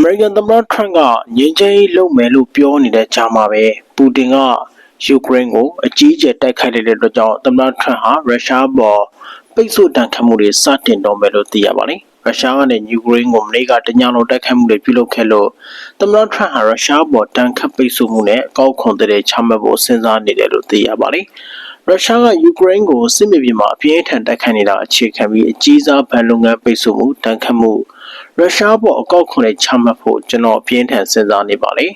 အမေရိကန်သမ္မတထရန့်ကငြိမ်းချမ်းရေးလုပ်မယ်လို့ပြောနေတဲ့ကြားမှာပဲပူတင်ကယူကရိန်းကိုအကြီးအကျယ်တိုက်ခိုက်လိုက်တဲ့အတွက်ကြောင့်သမ္မတထရန့်ဟာရုရှားပေါ်ပိတ်ဆို့တန်ခတ်မှုတွေစတင်တော့မယ်လို့သိရပါတယ်။ရုရှားကနေယူကရိန်းကိုမနေ့ကတညလုံးတိုက်ခိုက်မှုတွေပြုလုပ်ခဲ့လို့သမ္မတထရန့်ဟာရုရှားပေါ်တန်ခတ်ပိတ်ဆို့မှုနဲ့အကောက်ခွန်တဲ့ချမှတ်ဖို့စဉ်းစားနေတယ်လို့သိရပါတယ်။ရုရှားကယူကရိန်းကိုစစ်မြေပြင်မှာအပြင်းထန်တိုက်ခိုက်နေတာအခြေခံပြီးအကြီးစားဗန်လုပ်ငန်းပိတ်ဆို့မှုတန်ခတ်မှု ရုရှားပေါ်အကောက်ခွန်နဲ့ချမှတ်ဖို့ကျွန်တော်အပြင်းထန်စဉ်းစားနေပါလေ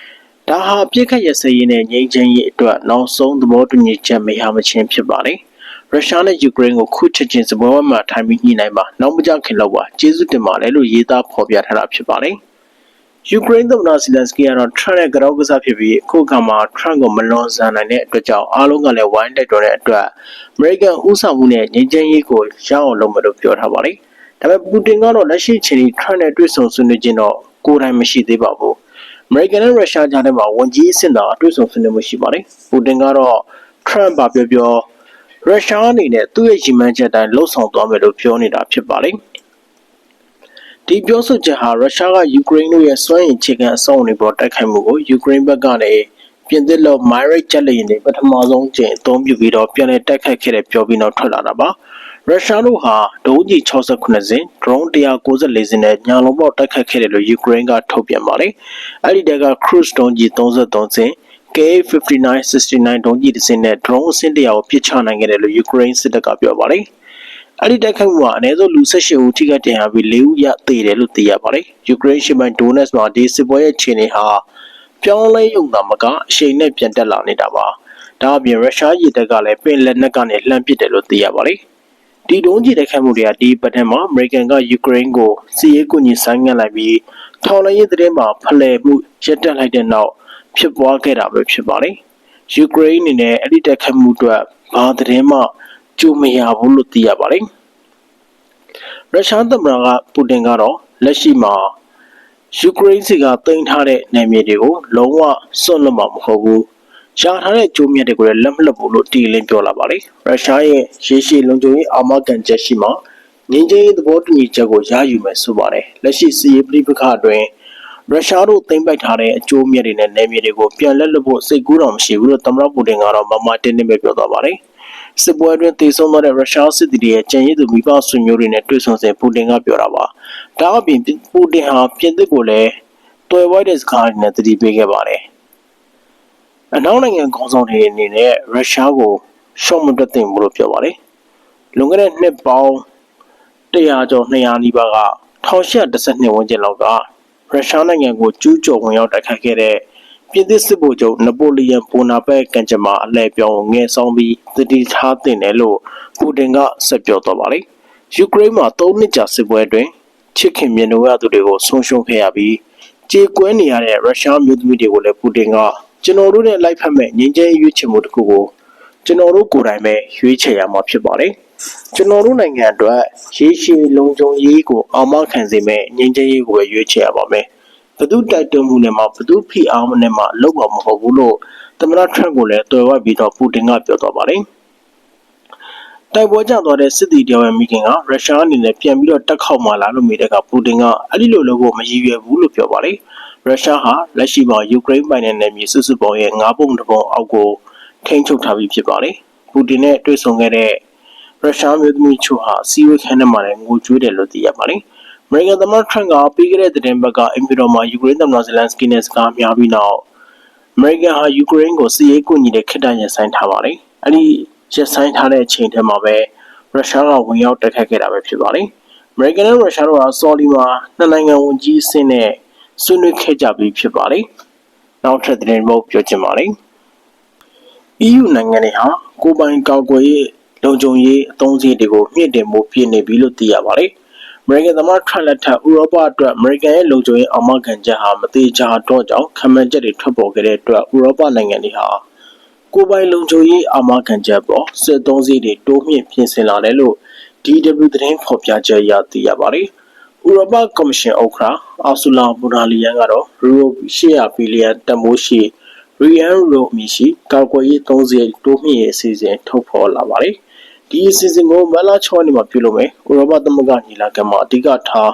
။ဒါဟာပြစ်ခတ်ရစရေးနဲ့ငြိမ်းချမ်းရေးအတွက်နောက်ဆုံးသဘောတူညီချက်မရမချင်းဖြစ်ပါလေ။ရုရှားနဲ့ယူကရိန်းကိုခုချက်ချင်းစပွဲဝဲမှာထိုင်ပြီးညှိနှိုင်းပါနောက်မကြခင်လောက်ပါကျေးဇူးတင်ပါတယ်လို့ရေးသားဖော်ပြထားတာဖြစ်ပါတယ်။ယူကရိန်းသမ္မတဇီလန်စကီကတော့ထရန့်ရဲ့ကြောက်ကစားဖြစ်ပြီးအခုကမှထရန့်ကိုမလွန်ဆန်နိုင်တဲ့အတွက်ကြောင့်အားလုံးကလည်းဝိုင်းတိုက်တော်တဲ့အတွက်အမေရိကန်ဥဆောင်မှုနဲ့ငြိမ်းချမ်းရေးကိုရအောင်လုပ်မယ်လို့ပြောထားပါတယ်။ ဒါပေမဲ့ပူတင်ကတော့လက်ရှိချိန်ထိထရန့်နဲ့တွေ့ဆုံဆွေးနွေးခြင်းတော့ကိုယ်တိုင်မရှိသေးပါဘူး။အမေရိကန်နဲ့ရုရှားကြားထဲမှာဝန်ကြီးအဆင့်သာတွေ့ဆုံဆွေးနွေးမှုရှိပါတယ်။ပူတင်ကတော့ထရန့်ပါပြောပြောရုရှားအနေနဲ့သူ့ရဲ့ရည်မှန်းချက်တိုင်းလှုပ်ဆောင်သွားမယ်လို့ပြောနေတာဖြစ်ပါတယ်။ဒီပြောဆိုချက်ဟာရုရှားကယူကရိန်းတို့ရဲ့စွမ်းရည်အခြေခံအဆောက်အအုံတွေပေါ်တိုက်ခိုက်မှုကိုယူကရိန်းဘက်ကနေပြင်သစ်လို့ Myrick ချက်လေရင်တွေပထမဆုံးကျင်းအသုံးပြုပြီးတော့ပြန်လည်တိုက်ခိုက်ခဲ့တဲ့ပြောပြီးတော့ထွက်လာတာပါ။ ရုရှားတို့ဟာဒုံးကျည်68စင် drone 194စင်နဲ့ညာလုံးပေါက်တိုက်ခတ်ခဲ့တယ်လို့ယူကရိန်းကထုတ်ပြန်ပါတယ်။အဲ့ဒီတက်က cruise ဒုံးကျည်33စင် K59 69ဒုံးကျည်တစ်စင်းနဲ့ drone အစင်းတရာကိုပစ်ချနိုင်ခဲ့တယ်လို့ယူကရိန်းစစ်တပ်ကပြောပါတယ်။အဲ့ဒီတိုက်ခိုက်မှုကအနည်းဆုံးလူ18ဦးထိခိုက်ဒဏ်ရာပြီး4ဦးရသေတယ်လို့သိရပါတယ်။ယူကရိန်းရှေ့ပိုင်းဒိုနက်စ်မှာဒီစစ်ပွဲရဲ့ခြေနေဟာပြောင်းလဲရုံသာမကအရှိန်နဲ့ပြန်တက်လာနေတာပါ။ဒါအပြင်ရုရှားရေတပ်ကလည်းပင်လက်နက်ကနေလှမ်းပစ်တယ်လို့သိရပါတယ်။ ဒီဒုံးကျည်တိုက်ခိုက်မှုတွေကဒီပတ်ထဲမှာအမေရိကန်ကယူကရိန်းကိုစီးရေးကူညီဆိုင်ငံ့လိုက်ပြီးထောင်လိုင်းရေးသတင်းမှာဖလှယ်မှုရပ်တန့်လိုက်တဲ့နောက်ဖြစ်ပွားခဲ့တာပဲဖြစ်ပါတယ်။ယူကရိန်းအနေနဲ့အဲ့ဒီတိုက်ခိုက်မှုအတွက်ဘာသတင်းမှကြိုမရဘူးလို့သိရပါတယ်။ရုရှားသမ္မတကပူတင်ကတော့လက်ရှိမှာယူကရိန်းစီကတင်ထားတဲ့နယ်မြေတွေကိုလုံးဝစွန့်လွတ်မှာမဟုတ်ဘူး ရှာထားတဲ့ကျိုးမြတ်တွေကိုလည်းလက်မလွတ်ဘူးလို့တီလင်းပြောလာပါလေရုရှားရဲ့ရေရှည်လုံခြုံရေးအာမခံချက်ရှိမှငင်းချင်းသဘောတူညီချက်ကိုရယူမယ်ဆိုပါတယ်လက်ရှိစီးရေးပြည်ပခအတွင်းရုရှားတို့သိမ်းပိုက်ထားတဲ့အကျိုးမြတ်တွေနဲ့နယ်မြေတွေကိုပြန်လက်လွတ်ဖို့စိတ်ကူးတော်မရှိဘူးလို့သမ္မတပူတင်ကတော့မမတင်းတင်းပဲပြောသွားပါတယ်စစ်ပွဲအတွင်းတည်ဆုံသွားတဲ့ရုရှားစစ်သည်တွေရဲ့ကြံရည်သူမိဘဆွေမျိုးတွေနဲ့တွေ့ဆုံစဉ်ပူတင်ကပြောတာပါဒါအပြင်ပူတင်ဟာပြင်သစ်ကိုလည်းတွေ့ဝိုက်တဲ့စကားတွေနဲ့တတိပေးခဲ့ပါတယ် အနောက်နိုင်ငံခေါင်းဆောင်တွေအနေနဲ့ရုရှားကိုရှော့မတွက်သင့်ဘူးလို့ပြောပါတယ်။လွန်ခဲ့တဲ့နှစ်ပေါင်း100ကျော်200နီးပါးက1812ဝန်းကျင်လောက်ကရုရှားနိုင်ငံကိုကျူးကျော်ဝင်ရောက်တိုက်ခိုက်ခဲ့တဲ့ပြင်သစ်စစ်ဗိုလ်ချုပ်နပိုလီယံဘိုနာပက်ကံကြမ္မာအလဲပြောင်းငယ်ဆောင်ပြီးတတိထားတင်တယ်လို့ပူတင်ကဆက်ပြောသွားပါတယ်။ယူကရိန်းမှာ3နှစ်ကြာစစ်ပွဲအတွင်းချစ်ခင်မြင်လို့ရသူတွေကိုဆုံးရှုံးခဲ့ရပြီးကြေကွဲနေရတဲ့ရုရှားမျိုးသမီးတွေကိုလည်းပူတင်က ကျွန်တော်တို့နဲ့လိုက်ဖက်မဲ့ငြိမ်းချမ်းရွေးချယ်မှုတစ်ခုကိုကျွန်တော်တို့ကိုယ်တိုင်ပဲရွေးချယ်ရမှာဖြစ်ပါတယ်ကျွန်တော်တို့နိုင်ငံအတွက်ရေရှည်လုံခြုံရေးကိုအာမခံစေမဲ့ငြိမ်းချမ်းရေးကိုပဲရွေးချယ်ရပါမယ်ဘသူတိုက်တွန်းမှုနဲ့မှဘသူဖိအားမနဲ့မှလုပ်ပါမဟုတ်ဘူးလို့သမ္မတထရန့်ကလည်းတွေ့ဝိုက်ပြီးတော့ပူတင်ကပြောသွားပါတယ်တိုက်ပွဲကြသွားတဲ့စစ်တီတယောက်ရဲ့မိခင်ကရုရှားအနေနဲ့ပြန်ပြီးတော့တက်ခေါက်မှလာလို့မိတဲ့ကပူတင်ကအဲ့ဒီလိုလုပ်ဖို့မရည်ရွယ်ဘူးလို့ပြောပါတယ်။ ရုရှားဟာလက်ရှိမှာယူကရိန်းပိုင်နယ်နယ်မြေစုစုပေါင်းရဲ့9ပုံတစ်ပုံအောက်ကိုထိန်းချုပ်ထားပြီးဖြစ်ပါတယ်။ပူတင်နဲ့တွေ့ဆုံခဲ့တဲ့ရုရှားမျိုးသမီးချို့ဟာစီးဝေးခန်းထဲမှာလည်းငိုကြွေးတယ်လို့သိရပါတယ်။အမေရိကန်သမ္မတထရန့်ကပြီးခဲ့တဲ့သတင်းပတ်ကအင်ပီတော်မှာယူကရိန်းသမ္မတဇလန်စကီနဲ့စကားများပြီးနောက်အမေရိကန်ဟာယူကရိန်းကိုစီးရေးကူညီတဲ့ခေတ္တရဆိုင်ထားပါတယ်။အဲဒီရဆိုင်ထားတဲ့အချိန်ထဲမှာပဲရုရှားကဝင်ရောက်တိုက်ခတ်ခဲ့တာပဲဖြစ်ပါတယ်။အမေရိကန်နဲ့ရုရှားတို့ဟာဆော်လီမှာနှစ်နိုင်ငံဝန်ကြီးအဆင့်နဲ့ ဆွေးနွေးခဲ့ကြပြီးဖြစ်ပါတယ်။နောက်ထပ်သတင်းပုတ်ပြောချင်ပါတယ်။ EU နိုင်ငံတွေဟာကိုပိုင်ကောက်ွယ်ရေးလုံခြုံရေးအသုံးစရိတ်တွေကိုမြင့်တင်မှုပြည့်နေပြီလို့သိရပါတယ်။ American သမ္မတထရန့်လက်ထက်ဥရောပအတွက် American ရဲ့လုံခြုံရေးအာမခံချက်ဟာမသေးချာတော့ကြောင်းခံမှန်းချက်တွေထွက်ပေါ်ခဲ့တဲ့အတွက်ဥရောပနိုင်ငံတွေဟာကိုပိုင်လုံခြုံရေးအာမခံချက်ပေါ်စစ်သုံးစည်းတွေတိုးမြင့်ပြင်ဆင်လာတယ်လို့ DW သတင်းဖော်ပြချက်အရသိရပါတယ်။ ဥရောပကော်မရှင်ဥက္ကဋ္ဌအော်ဆူလာဘူနာလီယန်ကတော့ယူရို800ဘီလီယံတန်ဖိုးရှိရီယန်ရိုမီရှိကာကွယ်ရေး30တိုးမြင့်ရေးအစီအစဉ်ထုတ်ဖော်လာပါတယ်။ဒီအစီအစဉ်ကိုမလာ6ရက်နေ့မှာပြုလုပ်မယ်။ဥရောပသမဂ္ဂညီလာခံမှာအဓိကထား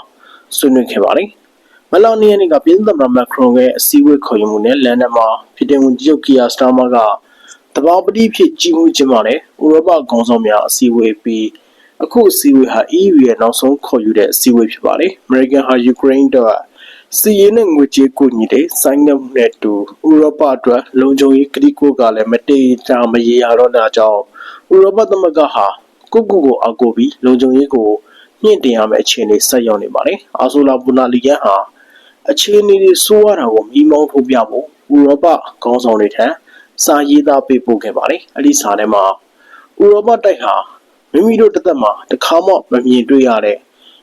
ဆွေးနွေးခဲ့ပါတယ်။မလောင်နီယန်ကပြည်သူ့သမ္မတမက်ခရွန်ရဲ့အစည်းအဝေးခေါ်ယူမှုနဲ့လန်ဒန်မှာပြည်ထောင်စုချုပ်ကီယာစတာမာကတဘာပတိဖြစ်ကြီးမှုကျင်းပတဲ့ဥရောပကောင်ဆောင်များအစည်းအဝေးပြီး အခုအစည်းအဝေးဟာ EU ရဲ့နောက်ဆုံးခေါ်ယူတဲ့အစည်းအဝေးဖြစ်ပါတယ်။ American ဟာ Ukraine တော့စီးရင်နဲ့ငွေကြေးကူညီတဲ့ဆိုင်းငံ့မှုနဲ့တူဥရောပအတွက်လုံခြုံရေးကတိကဝတ်ကလည်းမတေချာမရေရာတော့တာကြောင့်ဥရောပသမဂ္ဂဟာကုကုကိုအကူပြီးလုံခြုံရေးကိုမြင့်တင်ရမယ့်အခြေအနေဆက်ရောက်နေပါတယ်။အာဆိုလာပူနာလီယန်ဟာအခြေအနေတွေဆိုးရတာကိုမိမောင်းထုတ်ပြဖို့ဥရောပခေါင်းဆောင်တွေထံစာရေးသားပေးပို့ခဲ့ပါတယ်။အဲ့ဒီစာထဲမှာဥရောပတိုက်ဟာ မိမိတို့တစ်သက်မှာတစ်ခါမှမမြင်တွေ့ရတဲ့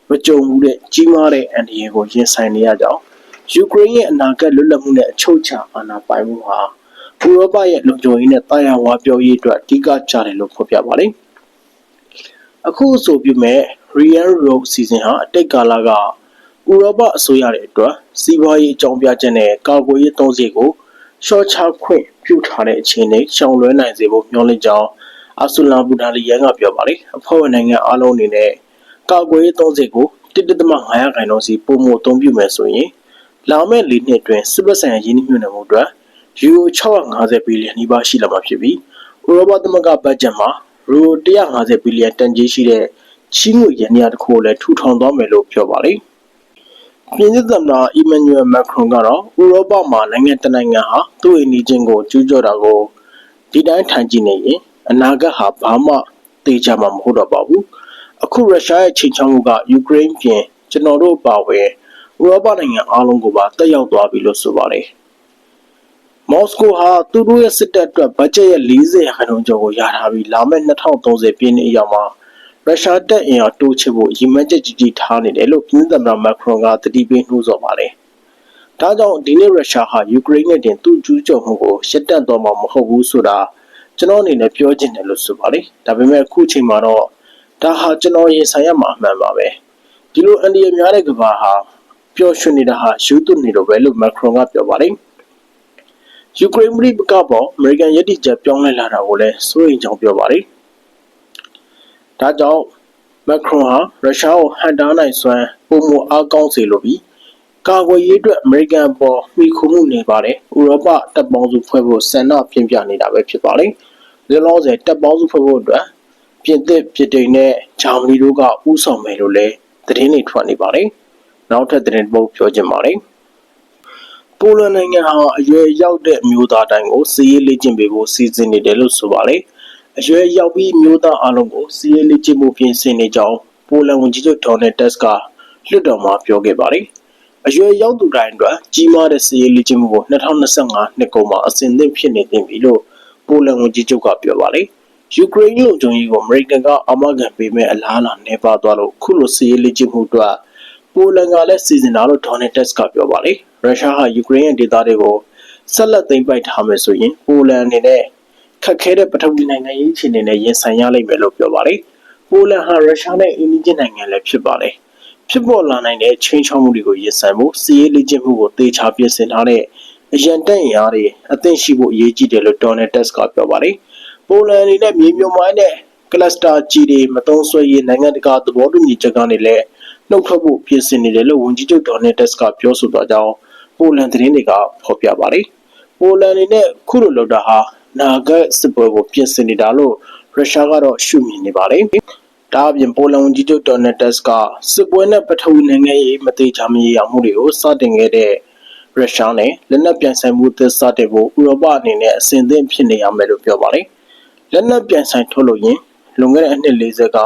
မကြုံဘူးတဲ့ကြီးမားတဲ့အန္တရာယ်ကိုရင်ဆိုင်နေရကြောင်းယူကရိန်းရဲ့အနာဂတ်လွတ်လပ်မှုနဲ့အချုပ်အခြာအာဏာပိုင်မှုဟာဥရောပရဲ့လုံခြုံရေးနဲ့တာယာဝါပြောရေးအတွက်အဓိကကျတယ်လို့ဖော်ပြပါတယ်။အခုအဆိုပြုမဲ့ Real Road စီစဉ်ဟာအတိတ်ကာလကဥရောပအစိုးရတဲ့အတွက်စီးပွားရေးအကြောင်းပြချက်နဲ့ကာကွယ်ရေးသုံးစီကိုရှော့ချခွင့်ပြုထားတဲ့အခြေအနေရှောင်လွှဲနိုင်စေဖို့မျှော်လင့်ကြောင်း အာဆူလာဘူဒါလီယန်ကပြောပါတယ်။အဖွဲ့ဝင်နိုင်ငံအားလုံးအနေနဲ့ကာကွယ်ရေးသုံးစီကို1.5ခိုင်နှုန်းစီပုံမအသုံးပြုမယ်ဆိုရင်လာမယ့်၄နှစ်အတွင်းစစ်ပတ်ဆိုင်ရာရင်းနှီးမြှုပ်နှံမှုအတွက်ယူရို650ဘီလီယံနီးပါးရှိလာမှာဖြစ်ပြီးဥရောပသမဂ္ဂဘတ်ဂျက်မှာယူရို150ဘီလီယံတန်ကြေးရှိတဲ့ချီးငွေရန်ရာတစ်ခုကိုလည်းထူထောင်သွားမယ်လို့ပြောပါတယ်။ပြည်သူ့သမ္မတအီမန်နျူရယ်မက်ခရွန်ကတော့ဥရောပမှာနိုင်ငံတနိုင်ငံဟာသူ့အိမ်နီးချင်းကိုကျူးကျော်တာကိုဒီတိုင်းထိုင်ကြည့်နေရင် အနာဂတ်ဟာဘာမှသိကြမှာမဟုတ်တော့ပါဘူး။အခုရုရှားရဲ့ချိန်ချောက်မှုကယူကရိန်းပြင်ကျွန်တော်တို့ပါဝယ်ဥရောပနိုင်ငံအားလုံးကိုပါတက်ရောက်သွားပြီလို့ဆိုပါတယ်။မော်စကိုဟာသူတို့ရဲ့စစ်တပ်အတွက်ဘတ်ဂျက်ရဲ့40ရာခိုင်နှုန်းကျော်ကိုရထားပြီးလာမယ့်2030ပြည့်နှစ်အရောက်မှာရုရှားတပ်အင်အားတိုးချစ်ဖို့ရည်မှန်းချက်ကြီးကြီးထားနေတယ်လို့ပြည်သူ့သမ္မတမက်ခရွန်ကတတိပေးနှိုးဆော်ပါတယ်။ဒါကြောင့်ဒီနေ့ရုရှားဟာယူကရိန်းနဲ့တင်သူ့ကျူးကျော်မှုကိုရှက်တန့်သွားမှာမဟုတ်ဘူးဆိုတာ ကျွန်တော်အနေနဲ့ပြောချင်တယ်လို့ဆိုပါတယ်။ဒါပေမဲ့အခုချိန်မှာတော့ဒါဟာကျွန်တော်ရင်ဆိုင်ရမှာအမှန်ပါပဲ။ဒီလိုအန်ဒီရများတဲ့ကဘာဟာပျော်ရွှင်နေတာဟာယူသွနေလို့ပဲလို့မက်ခရွန်ကပြောပါတယ်။ယူကရိန်းပြည်ပကပေါ်အမေရိကန်ရည်တည်ချက်ပြောင်းလဲလာတာကိုလည်းစိုးရိမ်ကြောင်းပြောပါတယ်။ဒါကြောင့်မက်ခရွန်ဟာရုရှားကိုဟန်တားနိုင်စွမ်းပုံမအားကောင်းစေလိုပြီး ကာကွယ်ရေးအတွက်အမေရိကန်ပေါ်မိခုမှုနေပါတယ်။ဥရောပတပ်ပေါင်းစုဖွဲ့ဖို့ဆန္ဒပြင်းပြနေတာပဲဖြစ်ပါတယ်။ဒီလောဆယ်တပ်ပေါင်းစုဖွဲ့ဖို့အတွက်ပြင်သစ်ပြည်တိန်နဲ့ဂျာမနီတို့ကဥဆောင်မယ်လို့လည်းသတင်းတွေထွက်နေပါတယ်။နောက်ထပ်သတင်းပုတ်ပြောချင်ပါတယ်။ပိုလန်နိုင်ငံဟာအရွယ်ရောက်တဲ့အမျိုးသားတိုင်းကိုစီးရေးလေ့ကျင့်ပေးဖို့စီစဉ်နေတယ်လို့ဆိုပါတယ်။အရွယ်ရောက်ပြီးမျိုးသားအလုံးကိုစီးရေးလေ့ကျင့်မှုပြင်ဆင်နေကြောင်းပိုလန်ဝန်ကြီးချုပ်ဒေါ်နယ်တက်စ်ကလွှတ်တော်မှာပြောခဲ့ပါတယ်။ အရွယ်ရောက်သူတိုင်းအတွက်ကြီးမားတဲ့စီးရေးလေ့ကျင့်မှုကို2025နှစ်ကုန်မှာအစဉ်သင့်ဖြစ်နေတင်ပြီလို့ပိုလန်ဝန်ကြီးချုပ်ကပြောပါတယ်။ယူကရိန်းလုံခြုံရေးကိုအမေရိကန်ကအမကန်ပေးမဲ့အလားအလာနေပါသွားလို့ခုလိုစီးရေးလေ့ကျင့်မှုအတွက်ပိုလန်ကလည်းစီစဉ်တာလို့ဒေါ်နယ်တက်စ်ကပြောပါတယ်။ရုရှားဟာယူကရိန်းရဲ့ဒေသတွေကိုဆက်လက်သိမ်းပိုက်ထားမယ်ဆိုရင်ပိုလန်အနေနဲ့ခက်ခဲတဲ့ပထဝီနိုင်ငံရေးအခြေအနေနဲ့ရင်ဆိုင်ရလိမ့်မယ်လို့ပြောပါတယ်။ပိုလန်ဟာရုရှားနဲ့အင်ဒီဂျစ်နိုင်ငံလည်းဖြစ်ပါတယ်။ ဖြစ်ပေါ်လာနိုင်တဲ့ချင်းချောင်းမှုတွေကိုရင်ဆိုင်ဖို့စီးရေးလေ့ကျင့်မှုကိုတေချာပြင်ဆင်ထားတဲ့အရန်တန့်ရအားတွေအသင့်ရှိဖို့အရေးကြီးတယ်လို့ဒေါ်နယ်တက်စ်ကပြောပါတယ်။ပိုလန်အနေနဲ့မြေမြုံမိုင်းနဲ့ကလစတာကြီးတွေမသုံးဆွဲရေးနိုင်ငံတကာသဘောတူညီချက်ကနေလည်းနှုတ်ထွက်ဖို့ပြင်ဆင်နေတယ်လို့ဝန်ကြီးချုပ်ဒေါ်နယ်တက်စ်ကပြောဆိုသွားကြောင်းပိုလန်သတင်းတွေကဖော်ပြပါတယ်။ပိုလန်အနေနဲ့ခုလိုလုပ်တာဟာနာဂတ်စစ်ပွဲကိုပြင်ဆင်နေတာလို့ရုရှားကတော့ရှုမြင်နေပါတယ်။ ဒါအပြင်ပိုလန်ဝန်ကြီးချုပ်ဒေါ်နယ်တက်စ်ကစစ်ပွဲနဲ့ပထဝီနိုင်ငံရေးမသေးချာမရေရာမှုတွေကိုစတင်ခဲ့တဲ့ရုရှားနဲ့လက်နက်ပြန်ဆိုင်မှုသစ်စတင်ဖို့ဥရောပအနေနဲ့အစဉ်သင့်ဖြစ်နေရမယ်လို့ပြောပါတယ်။လက်နက်ပြန်ဆိုင်ထုတ်လို့ရင်လွန်ခဲ့တဲ့အနှစ်40က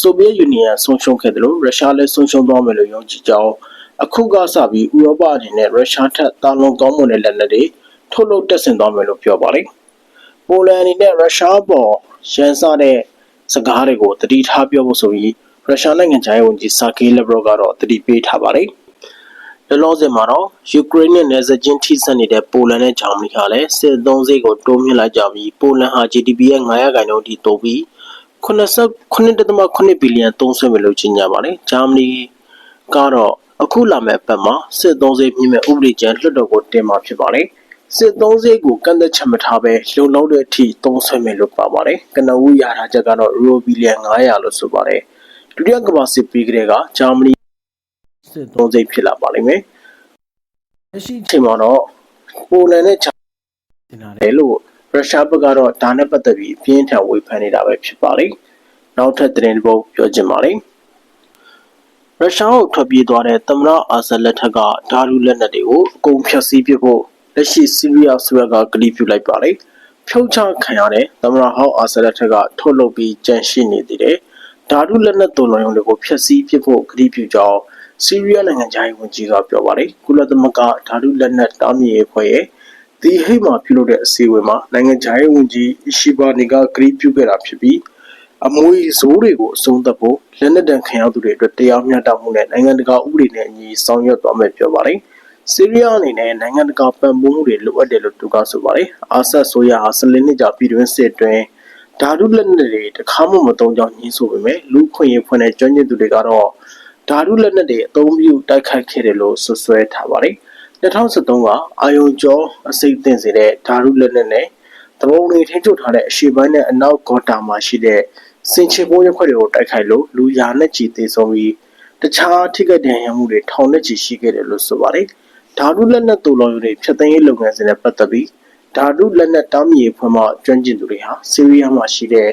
ဆိုဗီယက်ယူနီယံဆုံးရှုံးခဲ့တယ်လို့ရုရှားလည်းဆုံးရှုံးသွားမယ်လို့ယုံကြည်ကြောင်းအခုကစပြီးဥရောပအနေနဲ့ရုရှားထက်တာလွန်ကောင်းမွန်တဲ့လက်နက်တွေထုတ်လုပ်တက်ဆင်သွားမယ်လို့ပြောပါတယ်။ပိုလန်အနေနဲ့ရုရှားပေါ်ရန်စတဲ့ စကားတွေကိုတတိထားပြောဖို့ဆိုပြီးရုရှားနိုင်ငံခြားရေးဝန်ကြီးဆာဂေးလက်ဘရော့ကတော့တတိပေးထားပါတယ်။လောလောဆယ်မှာတော့ယူကရိန်းနဲ့နယ်စပ်ချင်းထိစပ်နေတဲ့ပိုလန်နဲ့ဂျာမနီကလည်းစစ်သုံးစိတ်ကိုတိုးမြှင့်လိုက်ကြပြီးပိုလန်ဟာ GDP ရဲ့900ခိုင်နှုန်းထိတိုးပြီး89.8ဘီလီယံသုံးစွဲမယ်လို့ကြေညာပါတယ်။ဂျာမနီကတော့အခုလာမယ့်ပတ်မှာစစ်သုံးစိတ်မြင့်မဲ့ဥပဒေကြမ်းလွှတ်တော်ကိုတင်မှာဖြစ်ပါတယ်။ စစ်သုံးစိတ်ကိုကန့်သက်ချက်မထားဘဲလုံလောက်တဲ့အထိသုံးဆွဲမယ်လို့ပါပါတယ်။ကနဦးရထားချက်ကတော့ရိုဘီလီယံ900လို့ဆိုပါတယ်။ဒုတိယကမ္ဘာစစ်ပြီးကလေးကဂျာမနီစစ်သုံးစိတ်ဖြစ်လာပါလိမ့်မယ်လက်ရှိအချိန်မှာတော့ပိုလန်နဲ့ချာတင်လာတယ်လို့ရုရှားဘက်ကတော့ဒါနဲ့ပတ်သက်ပြီးအပြင်းထန်ဝေဖန်နေတာပဲဖြစ်ပါလိမ့်နောက်ထပ်သတင်းတစ်ပုဒ်ပြောချင်ပါလိမ့်ရုရှားကိုထွက်ပြေးသွားတဲ့သမ္မတအာဆတ်လက်ထက်ကဓာတုလက်နက်တွေကိုအကုန်ဖျက်ဆီးပစ်ဖို့ လက်ရှိဆီးရီးယားဆိုရကကတိပြုလိုက်ပါလိမ့်ဖြုတ်ချခံရတဲ့သမ္မတဟောက်အာဆတ်လက်ထက်ကထုတ်လုပ်ပြီးကြန့်ရှိနေသေးတယ်ဓာတုလက်နက်တုံ့လုံးတွေကိုဖျက်ဆီးပစ်ဖို့ကတိပြုကြောင်းဆီးရီးယားနိုင်ငံသားဝန်ကြီးကပြောပါတယ်ကုလသမဂ္ဂဓာတုလက်နက်တားမြစ်ရေးဖွဲ့ရဲ့ဒီဟိတ်မှာပြုလုပ်တဲ့အစည်းအဝေးမှာနိုင်ငံခြားရေးဝန်ကြီးအရှိဘာနီကဂရီပြုခဲ့တာဖြစ်ပြီးအမွေဇိုးတွေကိုအဆုံးသတ်ဖို့လက်နက်တံခံရသူတွေအတွက်တရားမျှတမှုနဲ့နိုင်ငံတကာဥပဒေနဲ့အညီဆောင်ရွက်သွားမယ်ပြောပါတယ်။ ဆီးရီးယားအနေနဲ့နိုင်ငံတကာပံ့ပိုးမှုတွေလိုအပ်တယ်လို့သူကဆိုပါတယ်။အာဆတ်ဆိုရဟာဆလင်းနစ်ကြာပြည်တွင်းစစ်တွင်ဓာတုလက်နက်တွေတခါမှမသုံးကြောင်းညှင်းဆိုပေမဲ့လူခွင့်ရေးဖွင့်တဲ့ကျွမ်းကျင်သူတွေကတော့ဓာတုလက်နက်တွေအသုံးပြုတိုက်ခိုက်ခဲ့တယ်လို့ဆွဆွဲထားပါတယ်။2013ကအာယုံကျော်အစိတ်သင့်စေတဲ့ဓာတုလက်နက်နဲ့တဘုံတွေထိချုပ်ထားတဲ့အရှေ့ပိုင်းနဲ့အနောက်ဂေါ်တာမှာရှိတဲ့စင်ချေပိုးရက်ခွက်တွေကိုတိုက်ခိုက်လို့လူရာနဲ့ချီသေဆုံးပြီးတခြားထိခိုက်ဒဏ်ရာမှုတွေထောင်နဲ့ချီရှိခဲ့တယ်လို့ဆိုပါတယ်။ ဓာတုလက်နက်တူလောင်တွေဖျက်သိမ်းရေးလုပ်ငန်းစဉ်နဲ့ပတ်သက်ပြီးဓာတုလက်နက်တားမြစ်ဖွင့်မှကျွမ်းကျင်သူတွေဟာဆီးရီးယားမှာရှိတဲ့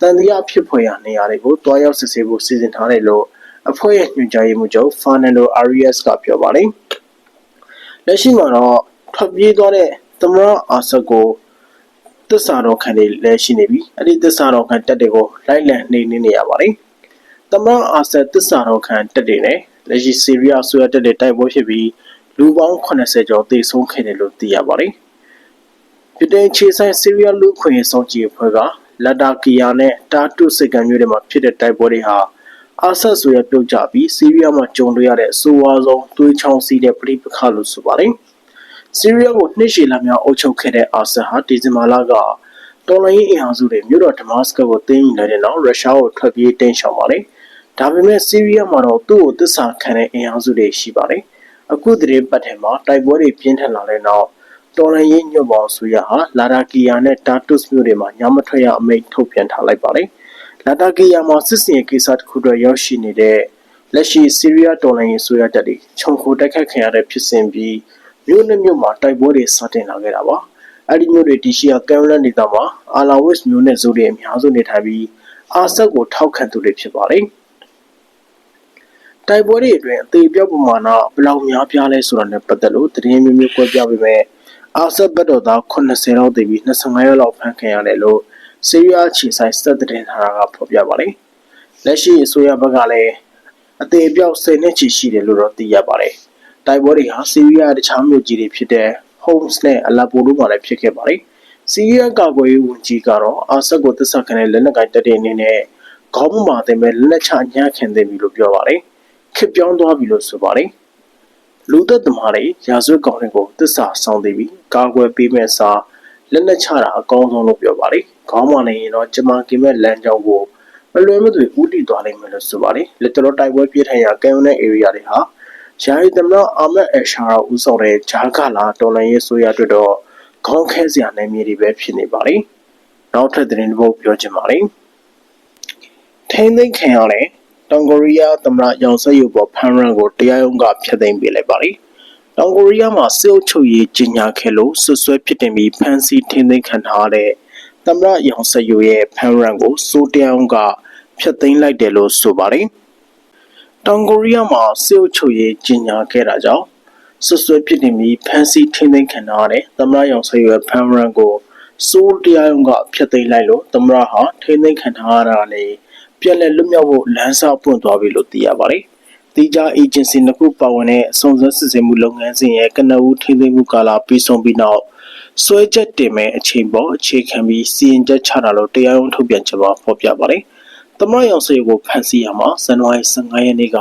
တန်တရားဖြစ်ဖွယ်ရာနေရာတွေကိုတွားရောက်စစ်ဆေးဖို့စီစဉ်ထားတယ်လို့အဖွဲ့ရဲ့ညွှန်ကြားရေးမှူးချုပ်ဖာနန်ဒိုအာရီယက်စ်ကပြောပါတယ်။လက်ရှိမှာတော့ထွက်ပြေးသွားတဲ့သမရအာဆတ်ကိုသစ္စာတော်ခံတွေလည်းရှိနေပြီအဲ့ဒီသစ္စာတော်ခံတက်တွေကိုလိုက်လံနှိမ်နင်းနေရပါတယ်သမရအာဆတ်သစ္စာတော်ခံတက်တွေနဲ့လက်ရှိဆီးရီးယားဆွေတက်တွေတိုက်ပွဲဖြစ်ပြီး လူပေါင်း80ကျော်သေဆုံးခဲ့တယ်လို့သိရပါတယ်ပြည်တိုင်ခြေဆိုင်ဆီးရီးယားလူခွင့်ရေးဆောင်ကြည့်အဖွဲ့ကလက်တာကီယာနဲ့တာတုစစ်ကန်မြို့တွေမှာဖြစ်တဲ့တိုက်ပွဲတွေဟာအာဆတ်ဆိုရပြုတ်ကြပြီးဆီးရီးယားမှာကြုံတွေ့ရတဲ့အဆိုးဝါးဆုံးသွေးချောင်းစီးတဲ့ပြည်ပခါလို့ဆိုပါတယ်။ဆီးရီးယားကိုနှစ်ရှည်လများအုပ်ချုပ်ခဲ့တဲ့အာဆတ်ဟာဒီဇင်ဘာလကတော်လိုင်းအင်အားစုတွေမြို့တော်ဒမတ်စကတ်ကိုသိမ်းယူလိုက်တဲ့နောက်ရုရှားကိုထွက်ပြေးတင်းရှောင်ပါတယ်။ဒါပေမဲ့ဆီးရီးယားမှာတော့သူ့ကိုတစ္ဆာခံတဲ့အင်အားစုတွေရှိပါတယ်။ အခုတည်းပတ်ထဲမှာတိုက်ပွဲတွေပြင်းထန်လာတဲ့နောက်တော်လိုင်းရေးညွတ်ပေါင်းဆိုရဟာလာရာကီယာနဲ့တာတုစ်မြို့တွေမှာညမထွက်ရအမိန့်ထုတ်ပြန်ထားလိုက်ပါတယ်။လာတာကီယာမှာစစ်စင်ရေးကိစ္စတစ်ခုတော့ရောက်ရှိနေတဲ့လက်ရှိဆီးရီးယားတော်လှန်ရေးဆိုရတပ်တွေခြုံခိုတိုက်ခတ်ခံရတဲ့ဖြစ်စဉ်ပြီးမြို့နဲ့မြို့မှာတိုက်ပွဲတွေစတင်လာခဲ့တာပါအဲ့ဒီမြို့တွေတီရှိယာကမ်လန်ဒေသမှာအာလာဝစ်မြို့နဲ့ဇိုတွေအများစုနေထိုင်ပြီးအာဆတ်ကိုထောက်ခံသူတွေဖြစ်ပါတယ် တိုက်ပွဲတွေအတွင်းအသေးပြောက်ပမာဏဘယ်လောက်များပြားလဲဆိုတာနဲ့ပတ်သက်လို့သတင်းမျိုးမျိုးကြွပြပေးမယ်အာဆတ်ဘက်တော်သား80လောက်တည်ပြီး25ရက်လောက်ဖမ်းခံရတယ်လို့ဆီးရီးယားခြေဆိုင်စက်တဲ့ဌာနကဖော်ပြပါတယ်။လက်ရှိအစိုးရဘက်ကလည်းအသေးအပြောက်10နှစ်ချီရှိတယ်လို့တော့သိရပါတယ်။တိုက်ပွဲတွေဟာဆီးရီးယားတခြားမြို့ကြီးတွေဖြစ်တဲ့ Homs နဲ့ Aleppo တို့မှာလည်းဖြစ်ခဲ့ပါတယ်။ဆီးရီးယားကာကွယ်ရေးဝန်ကြီးကတော့အာဆတ်ကိုတစ္ဆာခံတဲ့လက်နက်ကိုင်တပ်တွေအနေနဲ့ခေါင်းမှာတင်မဲ့လက်နက်ချညှခံသိပြီလို့ပြောပါတယ်။ ခစ်ပြောင်းသွားပြီလို့ဆိုပါတယ်။လူသက်သမားတွေရာဇဝတ်ကောင်တွေကိုတစ္ဆာဆောင်သိပြီးကာကွယ်ပေးမဲ့စာလက်နက်ချတာအကောင်းဆုံးလို့ပြောပါတယ်။ခေါင်းမနေရင်တော့ကျမကင်မဲ့လမ်းကြောင်းကိုမလွယ်မသွေဥတီသွားနိုင်မယ်လို့ဆိုပါတယ်။လက်တော်တိုက်ပွဲပြည့်ထန်ရာကဲဝန်းတဲ့ area တွေဟာယာယီသမရအာမတ်အရှာရာဦးဆောင်တဲ့ဂျာကာလာတော်လန်ရေးဆိုရအတွက်တော့ခေါင်းခဲစရာနယ်မြေတွေပဲဖြစ်နေပါလိမ့်။နောက်ထပ်သတင်းတစ်ပုဒ်ပြောချင်ပါလိမ့်။ထိန်းသိမ်းခံရတဲ့ တောင်ကိုရီးယားသမရရောင်စက်ရုပ်ပေါ်ဖန်ရန်ကိုတရားရုံးကဖျက်သိမ်းပေးလိုက်ပါလိမ့်။တောင်ကိုရီးယားမှာစစ်အုပ်ချုပ်ရေးကြီးညာခဲ့လို့ဆွဆွဲဖြစ်တင်ပြီးဖမ်းဆီးထိန်းသိမ်းခံထားတဲ့သမ္မတယောင်ဆက်ယိုရဲ့ဖမ်းရန်ကိုစိုးတအောင်ကဖျက်သိမ်းလိုက်တယ်လို့ဆိုပါတယ်။တောင်ကိုရီးယားမှာစစ်အုပ်ချုပ်ရေးကြီးညာခဲ့တာကြောင့်ဆွဆွဲဖြစ်တင်ပြီးဖမ်းဆီးထိန်းသိမ်းခံထားတဲ့သမ္မတယောင်ဆက်ယိုရဲ့ဖမ်းရန်ကိုစိုးတရားကဖျက်သိမ်းလိုက်လို့သမ္မတဟာထိန်းသိမ်းခံထားရတာလေ ပြန်လည်လွတ်မြောက်ဖို့လမ်းစာပွင့်သွားပြီလို့သိရပါတယ်။တိကျအေဂျင်စီနှစ်ခုပါဝင်တဲ့စုံစမ်းစစ်ဆေးမှုလုပ်ငန်းစဉ်ရဲ့ကနဦးထိန်းသိမ်းမှုကာလပြီးဆုံးပြီးနောက်ဆွဲချက်တင်မဲ့အချိန်ပေါ်အခြေခံပြီးစီရင်ချက်ချတာလို့တရားရုံးထုတ်ပြန်ချက်မှာဖော်ပြပါတယ်။သမရရောင်စေကိုဖန်ဆီးရမှာဇန်နဝါရီ15ရက်နေ့က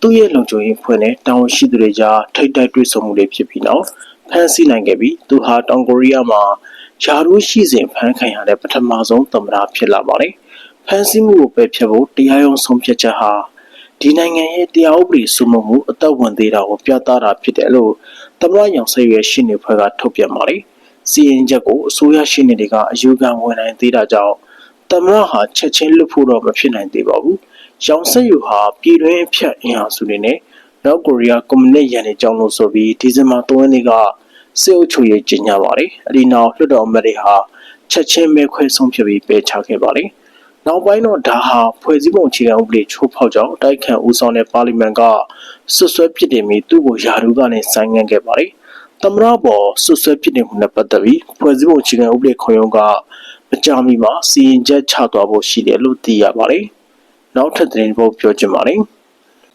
သူ့ရဲ့လုံခြုံရေးဖွဲ့နဲ့တာဝန်ရှိသူတွေကြားထိတ်တိုက်တွေ့ဆုံမှုတွေဖြစ်ပြီးနောက်ဖန်ဆီးနိုင်ခဲ့ပြီးသူဟာတောင်ကိုရီးယားမှာယာရုရှိစဉ်ဖမ်းခံရတဲ့ပထမဆုံးသမ္မတဖြစ်လာပါတယ်။ ဖန်ဆီးမှုကိုပယ်ဖျက်ဖို့တရားရုံးဆုံးဖြတ်ချက်ဟာဒီနိုင်ငံရဲ့တရားဥပဒေစိုးမိုးမှုအသက်ဝင်သေးတာကိုပြသတာဖြစ်တယ်လို့သမရရောင်ဆက်ရွယ်ရှင်းနေဖွဲ့ကထုတ်ပြန်ပါတယ်။စီရင်ချက်ကိုအစိုးရရှင်းနေတွေကအယူခံဝင်နိုင်သေးတာကြောင့်သမရဟာချက်ချင်းလွတ်ဖို့တော့မဖြစ်နိုင်သေးပါဘူး။ရောင်ဆက်ယူဟာပြည်တွင်းအဖြတ်အင်အားစုတွေနဲ့မြောက်ကိုရီးယားကွန်မြူနစ်ရန်နေကြောင်းလို့ဆိုပြီးဒီဇင်ဘာ3ရက်နေ့ကစစ်အုပ်ချုပ်ရေးကြီးညာပါတယ်။အဒီနောက်လွှတ်တော်အမတ်တွေဟာချက်ချင်းမဲခွဲဆုံးဖြတ်ပြီးပယ်ချခဲ့ပါတယ်။ နောက်ပိုင်းတော့ဒါဟာဖွဲ့စည်းပုံအခြေခံဥပဒေချိုးဖောက်ကြောင်းတိုက်ခန့်ဦးဆောင်တဲ့ပါလီမန်ကဆွဆွဲပြစ်တင်ပြီးသူ့ကိုယာရုကနေဆိုင်ငံ့ခဲ့ပါတယ်။သမရဘော်ဆွဆွဲပြစ်တင်မှုနဲ့ပတ်သက်ပြီးဖွဲ့စည်းပုံအခြေခံဥပဒေခွန်ရုံးကမကြမီမှာစီရင်ချက်ချသွားဖို့ရှိတယ်လို့သိရပါတယ်။နောက်ထပ်သတင်းပေါ်ပြောချင်ပါတယ်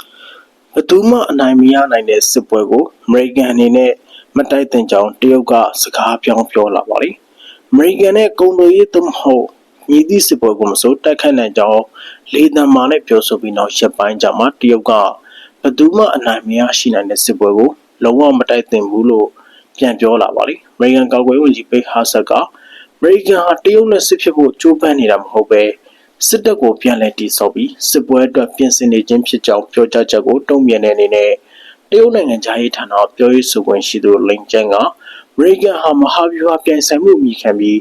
။ဘသူမှအနိုင်မရနိုင်တဲ့စစ်ပွဲကိုအမေရိကန်အနေနဲ့မတိုက်သင့်ကြောင်းတရုတ်ကစကားပြောင်းပြောလာပါတယ်။အမေရိကန်နဲ့ကုန်သွယ်ရေးသမဟုတ် ညီသည့်စစ်ပွဲကိုမဆိုတိုက်ခိုက်နိုင်ကြောင်းလေသံမာနဲ့ပြောဆိုပြီးနောက်ရက်ပိုင်းကြာမှတရုတ်ကဘသူမှအနိုင်မရရှိနိုင်တဲ့စစ်ပွဲကိုလုံးဝမတိုက်သင့်ဘူးလို့ပြန်ပြောလာပါတယ်။အမေရိကန်ကာကွယ်ရေးဝန်ကြီးပိတ်ဟာဆက်ကအမေရိကန်ဟာတရုတ်နဲ့စစ်ဖြစ်ဖို့ကြိုးပမ်းနေတာမဟုတ်ပဲစစ်တပ်ကိုပြန်လည်တည်ဆောက်ပြီးစစ်ပွဲအတွက်ပြင်ဆင်နေခြင်းဖြစ်ကြောင်းပြောကြားချက်ကိုတုံ့ပြန်တဲ့အနေနဲ့တရုတ်နိုင်ငံသားရေးဌာနပြောရေးဆိုခွင့်ရှိသူလင်ကျန်းကအမေရိကန်ဟာမဟာဗျူဟာပြန်ဆိုင်မှုမိခံပြီး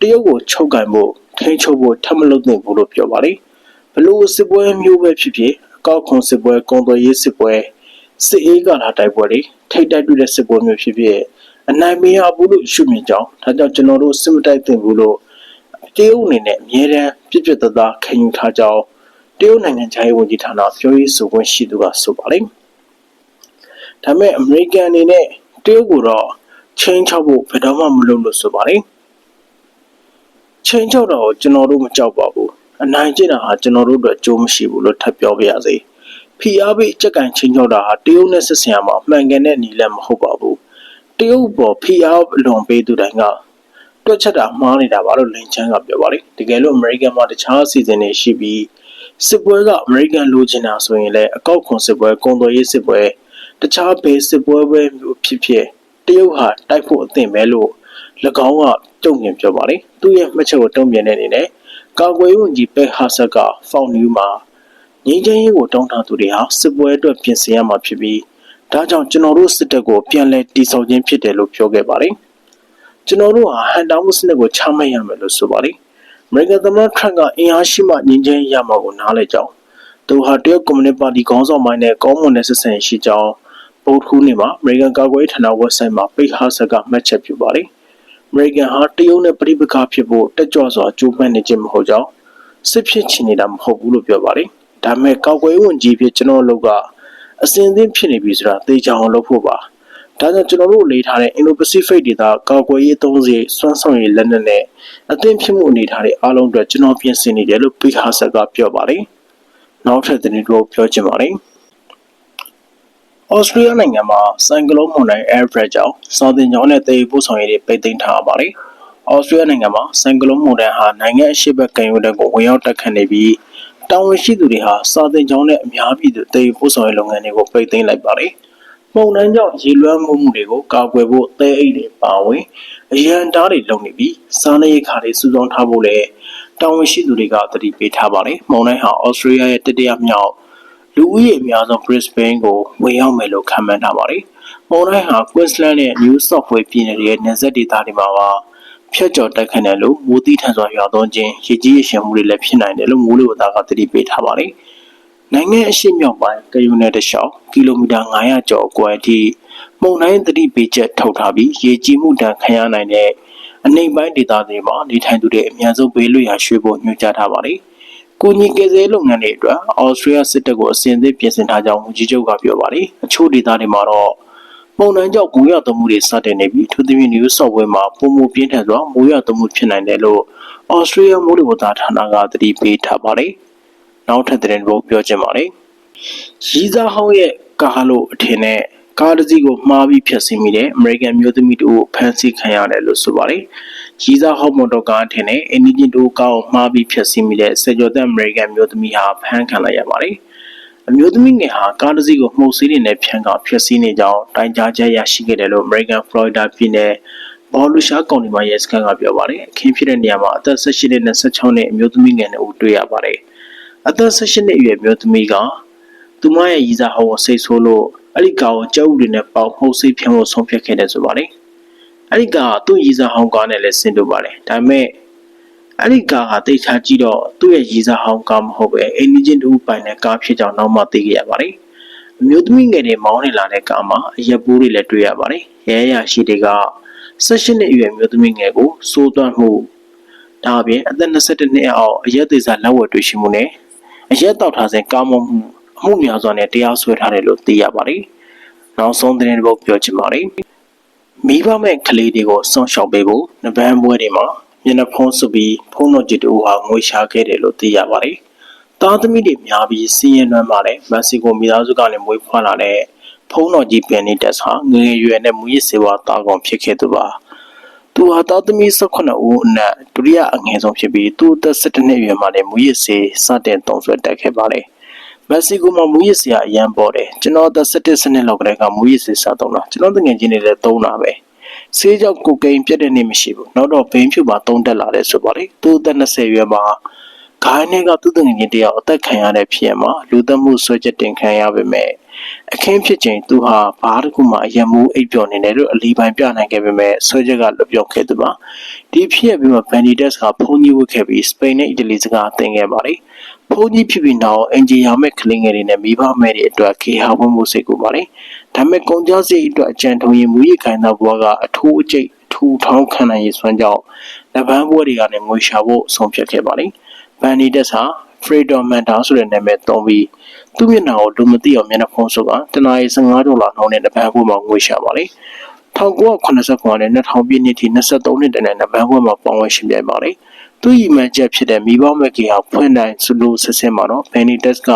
တရုတ်ကိုချုပ်ကင်ဖို့ ထိန်းချုပ်ဖို့ထပ်မလုပ်သင့်ဘူးလို့ပြောပါတယ်ဘလို့စစ်ပွဲမျိုးပဲဖြစ်ဖြစ်အကောက်ခွန်စစ်ပွဲကုန်သွယ်ရေးစစ်ပွဲစစ်အေးကလာတိုက်ပွဲတွေထိတ်တိုက်တွေ့တဲ့စစ်ပွဲမျိုးဖြစ်ဖြစ်အနိုင်မရဘူးလို့ရှုမြင်ကြောင်းဒါကြောင့်ကျွန်တော်တို့စစ်မတိုက်သင့်ဘူးလို့တရုတ်အနေနဲ့အမြဲတမ်းပြစ်ပြစ်သားသားခံယူထားကြောင်းတရုတ်နိုင်ငံခြားရေးဝန်ကြီးဌာနပြောရေးဆိုခွင့်ရှိသူကဆိုပါတယ်။ဒါပေမဲ့အမေရိကန်အနေနဲ့တရုတ်ကိုတော့ချင်းချောက်ဖို့ဘယ်တော့မှမလုပ်လို့ဆိုပါတယ်။ ချင်းချောက်တော့ကျွန်တော်တို့မကြောက်ပါဘူး။အနိုင်ကျင့်တာဟာကျွန်တော်တို့အတွက်အကျိုးမရှိဘူးလို့ထပ်ပြောပြရစေ။ဖီအားပေးအကြက်ကင်ချင်းချောက်တာဟာတရုတ်နဲ့ဆက်ဆံရမှာမှန်ကန်တဲ့နီလန်မဟုတ်ပါဘူး။တရုတ်ပေါ်ဖီအားလွန်ပေးသူတိုင်းကတွက်ချက်တာမှားနေတာပါလို့လင်ချန်းကပြောပါတယ်တကယ်လို့အမေရိကန်မှာတခြားအစီအစဉ်တွေရှိပြီးစစ်ပွဲကအမေရိကန်လိုချင်တာဆိုရင်လည်းအကောက်ခွန်စစ်ပွဲကုန်သွယ်ရေးစစ်ပွဲတခြားဘေးစစ်ပွဲပဲဖြစ်ဖြစ်တရုတ်ဟာတိုက်ဖို့အသင့်ပဲလို့၎ င်းကတုံ့ပြန်ပြောပါတယ်သူ့ရဲ့မှတ်ချက်ကိုတုံ့ပြန်တဲ့အနေနဲ့ကာကွယ်ရေးဝန်ကြီးပဲဟာဆက်ကဖောင်နျူးမှာငင်းချင်းရေးကိုတောင်းထားသူတွေဟာစစ်ပွဲအတွက်ပြင်ဆင်ရမှာဖြစ်ပြီးဒါကြောင့်ကျွန်တော်တို့စစ်တပ်ကိုပြန်လည်တည်ဆောက်ခြင်းဖြစ်တယ်လို့ပြောခဲ့ပါတယ်။ကျွန်တော်တို့ဟာဟန်တာမှုစနစ်ကိုချမှတ်ရမယ်လို့ဆိုပါတယ်။အမေရိကန်သမ္မတထရန့်ကအင်အားရှိမှငြင်းချင်းရမှာကိုနားလည်ကြောင်းသူဟာတရုတ်ကွန်မြူနစ်ပါတီခေါင်းဆောင်ပိုင်းနဲ့ကောင်းမွန်တဲ့ဆက်ဆံရေးရှိကြောင်းပုတ်ထူးနေမှာအမေရိကန်ကာကွယ်ရေးဌာန website မှာပိတ်ဟာဆက်ကမှတ်ချက်ပြုပါတယ်။ အမေရိကန်ဟာတရုတ်နဲ့ပြည်ပခါဖြစ်ဖို့တက်ကြွစွာကြိုးပမ်းနေခြင်းမဟုတ်ကြောင်းစစ်ဖြစ်ချင်နေတာမဟုတ်ဘူးလို့ပြောပါတယ်။ဒါပေမဲ့ကာကွယ်ရေးဝန်ကြီးဖြစ်ကျွန်တော်တို့ကအစင်သင်းဖြစ်နေပြီဆိုတာသိကြအောင်လုပ်ဖို့ပါ။ဒါကြောင့်ကျွန်တော်တို့လေးထားတဲ့ Indo-Pacific ဒေသကာကွယ်ရေးသုံးစီစွမ်းဆောင်ရည်လက်နက်နဲ့အသင်းဖြစ်မှုအနေထားတွေအားလုံးအတွက်ကျွန်တော်ပြင်ဆင်နေတယ်လို့ပိဟာဆက်ကပြောပါတယ်။နောက်ထပ်သတင်းတို့ပြောချင်ပါတယ်။ ဩစတြေးလျနိုင်ငံမှာဆိုင်ကလုန်းမုန်တိုင်း Alfred ကြောင့်စာသင်ကျောင်းနဲ့တည်ပို့ဆောင်ရေးတွေပိတ်သိမ်းထားပါတယ်။ဩစတြေးလျနိုင်ငံမှာဆိုင်ကလုန်းမုန်တိုင်းဟာနိုင်ငံအရှေ့ဘက်ကမ်းရိုးတန်းကိုဝင်ရောက်တက်ခတ်နေပြီးတာဝန်ရှိသူတွေဟာစာသင်ကျောင်းနဲ့အများပြည်သူတည်ပို့ဆောင်ရေးလုပ်ငန်းတွေကိုပိတ်သိမ်းလိုက်ပါတယ်။ပုံနှန်းကြောင့်ရေလွှမ်းမှုမှုတွေကိုကာကွယ်ဖို့သဲအိတ်တွေပါဝင်အရန်တားတွေလုပ်နေပြီးစားနပ်ရိက္ခာတွေစုဆောင်းထားဖို့လည်းတာဝန်ရှိသူတွေကတတိပေးထားပါတယ်။မုန်တိုင်းဟာဩစတြေးလျရဲ့တတိယမြောက် လူဦးရေအများဆုံး Brisbane ကိုဝင်ရောက်မယ်လို့ခန့်မှန်းထားပါတယ်။မုန်တိုင်းဟာ Queensland နဲ့ New South Wales ပြည်နယ်ရဲ့နယ်စပ်ဒေသတွေမှာပါဖြတ်ကျော်တိုက်ခတ်တယ်လို့မိုးတိထန်စွာရွာသွန်းခြင်းရေကြီးရရှင်မှုတွေလည်းဖြစ်နိုင်တယ်လို့မိုးလေဝသကသတိပေးထားပါတယ်။နိုင်ငံအရှိမြောက်ပိုင်းကယူနယ်တလျှောက်ကီလိုမီတာ900ကျော်အကွာအထိမုန်တိုင်းသတိပေးချက်ထုတ်ထားပြီးရေကြီးမှုတန်ခံရနိုင်တဲ့အနိမ့်ပိုင်းဒေသတွေမှာနေထိုင်သူတွေအများဆုံးဘေးလွတ်ရာရွှေ့ဖို့ညွှန်ကြားထားပါတယ်။ ကိုကြီးကယ်ဆယ်လုပ်ငန်းတွေအတွက်အော်စတြေးလျစစ်တပ်ကိုအစဉ်အသင့်ပြင်ဆင်ထားကြောင်းဝန်ကြီးချုပ်ကပြောပါတယ်။အချို့ဒေသတွေမှာတော့ပုံနှံကြောင့်မိုးရွာသွန်းမှုတွေစတင်နေပြီးထိုသဖြင့် New South Wales မှာပုံမှုပြင်းထန်စွာမိုးရွာသွန်းမှုဖြစ်နိုင်တယ်လို့ Australia မိုးလေဝသဌာနကသတိပေးထားပါတယ်။နောက်ထပ်သတင်းတစ်ပုဒ်ပြောချင်ပါတယ်။ရီးစားဟောင်းရဲ့ကားလို့အထင်နဲ့ ကားတစ်စီးကိုမှားပြီးဖျက်ဆီးမိတဲ့အမေရိကန်မျိုးသမီးတို့ဖမ်းဆီးခံရတယ်လို့ဆိုပါတယ်။ရီးစားဟောင်းမော်တော်ကားအထင်နဲ့အင်ဂျင်တို့ကားကိုမှားပြီးဖျက်ဆီးမိတဲ့စေကျော်သက်အမေရိကန်မျိုးသမီးဟာဖမ်းခံလိုက်ရပါတယ်။အမျိုးသမီးငယ်ဟာကားတစ်စီးကိုမှုတ်ဆေးတွေနဲ့ဖြန်းကဖျက်ဆီးနေကြောင်းတိုင်ကြားချက်ရရှိခဲ့တယ်လို့ American Florida ပြည်နယ်ဘော်လူရှာကောင်ဒီမှာရဲစခန်းကပြောပါတယ်။အခင်းဖြစ်တဲ့နေရာမှာအသက်18နှစ်နဲ့16နှစ်အမျိုးသမီးငယ်နဲ့ဦးတွေ့ရပါတယ်။အသက်16နှစ်အရွယ်မျိုးသမီးက သူမရဲ့ရည်စားဟောကိုစိတ်ဆိုးလို့အဲ့ဒီကောင်ကိုကြောက်ဥတွေနဲ့ပေါက်မှုတ်စိတ်ဖြန့်ဖို့ဆုံးဖြတ်ခဲ့တယ်ဆိုပါလေအဲ့ဒီကောင်ကသူ့ရည်စားဟောင်းကားနဲ့လည်းဆင်တူပါတယ်ဒါပေမဲ့အဲ့ဒီကားကတိတ်ချကြည့်တော့သူ့ရဲ့ရည်စားဟောင်းကားမဟုတ်ပဲအင်းဂျင်တူပိုင်တဲ့ကားဖြစ်ကြောင်းနောက်မှသိခဲ့ရပါတယ်အမျိုးသမီးငယ်တွေမောင်းနေလာတဲ့ကားမှာအရက်ပိုးတွေလည်းတွေ့ရပါတယ်။ရဲရရှိတွေက16နှစ်အရွယ်မျိုးသမီးငယ်ကိုစိုးသွမ်းမှုဒါအပြင်အသက်22နှစ်အောက်အရက်သေးစားလက်ဝဲတွေ့ရှိမှုနဲ့အရက်တောက်ထားစဉ်ကားမောင်းမှု အမှုများစွာနဲ့တရားစွဲထားတယ်လို့သိရပါတယ်။နောက်ဆုံးသတင်းတစ်ပုဒ်ပြောချင်ပါတယ်။မိဘမဲ့ကလေးတွေကိုစောင့်ရှောက်ပေးဖို့နဗန်းပွဲတွေမှာမျက်နှာဖုံးစုပြီးဖုံးတော်ကြီးတူဟာငွေရှာခဲ့တယ်လို့သိရပါတယ်။သားသမီးတွေများပြီးစီးရင်လွမ်းပါတဲ့မက္ဆီကိုမိသားစုကလည်းမွေးဖွားလာတဲ့ဖုံးတော်ကြီးပင်နေတက်ဟာငယ်ငယ်ရွယ်နဲ့မူရစ်စေဝါတာကောင်ဖြစ်ခဲ့သူပါသူဟာသားသမီး18ဦးအနက်ဒုတိယအငယ်ဆုံးဖြစ်ပြီးသူ့အသက်17နှစ်အရွယ်မှာလည်းမူရစ်စေစတင်တုံးဆွဲတက်ခဲ့ပါတယ် မက္ဆီကိုမှာမူရစ်စေအရန်ပေါ်တယ်ကျွန်တော်အသက်17စနစ်လောက်ကတည်းကမူရစ်စေစတုံးတာကျွန်တော်တငယ်ချင်းတွေလည်းတုံးတာပဲဆေးကြောင့်ကိုကိန်းပြတ်တဲ့နေ့မရှိဘူးနောက်တော့ဘိန်းဖြူမှာတုံးတက်လာတယ်ဆိုပါလေသူ့အသက်20ရွယ်မှာဂိုင်းနဲ့ကသူ့တငယ်ချင်းတယောက်အသက်ခံရတဲ့ဖြစ်ရမှာလူသက်မှုဆွဲချက်တင်ခံရပါမယ်အခင်းဖြစ်ချိန်သူဟာဘားတစ်ခုမှအယံမိုးအိပ်ပျော်နေတယ်လို့အလီပိုင်ပြနိုင်ခဲ့ပေမဲ့ဆွဲချက်ကလွတ်ပြောင်းခဲ့သူပါဒီဖြစ်ရပြီးမှဘန်ဒီတက်စ်ကဖုန်းကြီးဝတ်ခဲ့ပြီးစပိန်နဲ့အီတလီစကားသင်ခဲ့ပါတယ် ဖုန်းကြီးဖြစ်ပြီးနောက်အင်ဂျီယာမဲ့ကလင်းငယ်တွေနဲ့မိဘမဲ့တွေအတွက်ခေဟာဝတ်မှုစိတ်ကူပါတယ်ဒါပေမဲ့ကုန်ကြစိတ်အတွက်အကြံထုံရင်မူရည်ခိုင်သောဘဝကအထူးအကျိတ်ထူထောင်းခံနိုင်ရေးစွမ်းကြောင့်လက်ပန်းဘွဲတွေကနေငွေရှာဖို့ဆုံးဖြတ်ခဲ့ပါတယ်ဘန်နီတက်ဟာ Freedom Mentor ဆိုတဲ့နာမည်သုံးပြီးသူ့မျက်နှာကိုလူမသိအောင်မျက်နှာဖုံးဆုပ်ကတနားရီ15ဒေါ်လာနှုန်းနဲ့တပန်းဘွဲမှာငွေရှာပါလေ1989နဲ့2000ပြည့်နှစ်ထိ23နှစ်တည်းနဲ့တပန်းဘွဲမှာပေါင်းဝဲရှင်ပြိုင်ပါလေ သူ့ရည်မှန်းချက်ဖြစ်တဲ့မိဘမဲ့ကေဟာဖွင့်တိုင်းစလို့ဆက်ဆက်မှာတော့ဘန်နီတက်က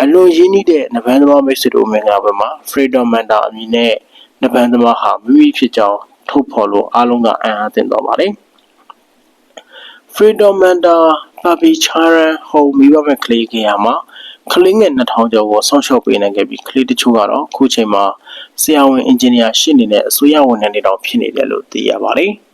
အလွန်ရင်းနှီးတဲ့နဗန်းသမားမိတ်ဆွေတို့မင်္ဂလာပွဲမှာ Freedom Mentor အမည်နဲ့နဗန်းသမားဟာမိမိဖြစ်ကြောင်းထုတ်ဖော်လို့အားလုံးကအံ့အားသင့်တော်ပါလေ Freedom Mentor ပါပီချာရန်ဟိုမိဘမဲ့ကလေးကေရမှာကလေးငယ်2000ကျော်ကိုဆောင်းလျှောက်ပေးနိုင်ခဲ့ပြီးကလေးတချို့ကတော့အခုချိန်မှာဆရာဝန်အင်ဂျင်နီယာရှိနေတဲ့အစိုးရဝန်ထမ်းတွေတောင်ဖြစ်နေတယ်လို့သိရပါတယ်။